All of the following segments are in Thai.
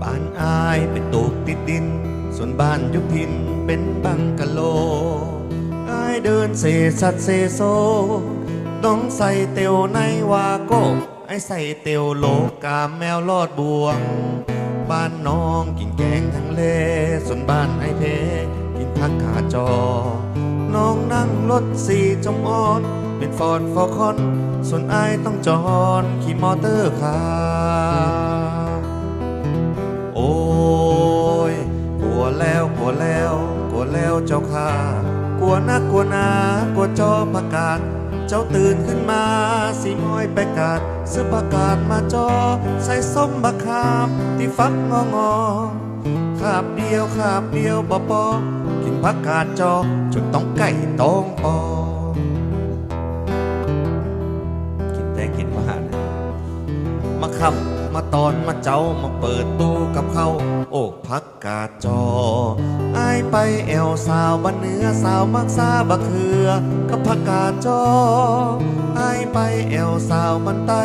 บ้านอายเป็นตกติดดิน ส่วนบ้านยุพินเป็นบังกะโลอายเดินเซสัดเซโซต้องใส่เตียวในวาโกไอใส่เตียวโลกาแมวลอดบวง บ้านน้องกินแกงทั้งเล ส่วนบ้านไอเพกินผักขาจอ น้องนั่งรถสี่จมออน เป็นฟอร์ดฟอคอนส่วนไอต้องจอนขี่มอเตอร์คาโอ้ยกลัวแล้วกลัวแล้วกลัวแล้วเจ้าค่ะกลัวนักกลัวนากลัวจอประกาศ เจ้าตื่นขึ้นมาสีม้อยไปกาดซื้อประกาศมาจอ ใส่ส้มบักขามที่ฟักงองอขาบเดียวขาบเดียวบอปอกินผักกาดจอจนต้องไก่ต้องปอ คำมาตอนมาเจ้ามาเปิดตู้กับเขาโอกพักกาดจออายไปแอวสาวบ้านเนื้อสาวมักซาบะเขือกับพักกาดจออายไปแอวสาวบ้านใต้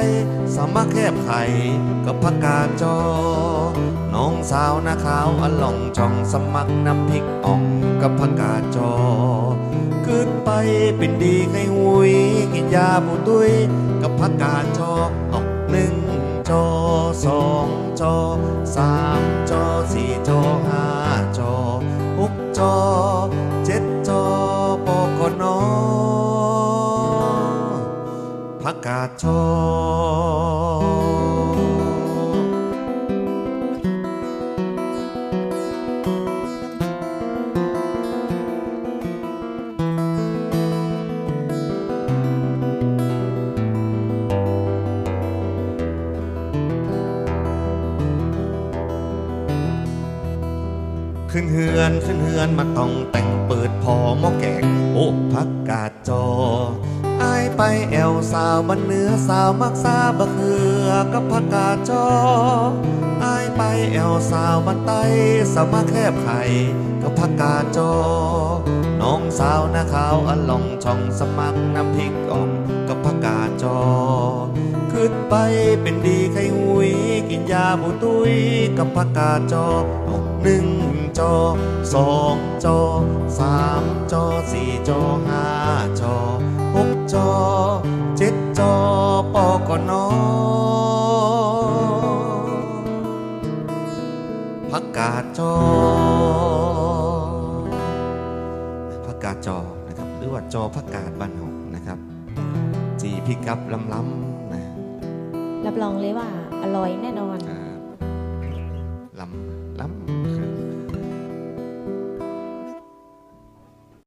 สาวมักแคบไข่กับพักกาดจอ น้องสาวนาขาวอล่องช่องสมัครน้ำพริกอ่องกับพักกาดจอขึ้นไปเป็นดีไงหุยกินยาบูตุยกับพักกาดจอ หกจอเจ็ดจอปกนอพักกาดจอ ขึ้นเฮือนขึ้นเฮือนมาต้องแต่งเปิดพอหม้อแกงโอ้พักกาดจออายไปแอวสาวบันเหนือสาวมักซาบะเขือกับพักกาดจออายไปแอวสาวบันใต้สาวมาแคบไข่กับพักกาดจอ น้องสาวนาขาวอลองช่องสมัครน้ำพริกอ่องกับพักกาดจอขึ้นไปเป็นดีไข้หุยกินยาบูตุยกับผักกาดจอเอาหนึ่ง จอสองจอสามจอสี่จอห้าจอหกจอเจ็ดจอปอกนอผักกาดจอผักกาดจอนะครับหรือว่าจอผักกาดบ้านเฮานะครับ จีพิกับลำล้ำๆนะรับรองเลยว่าอร่อยแน่นอนอ่า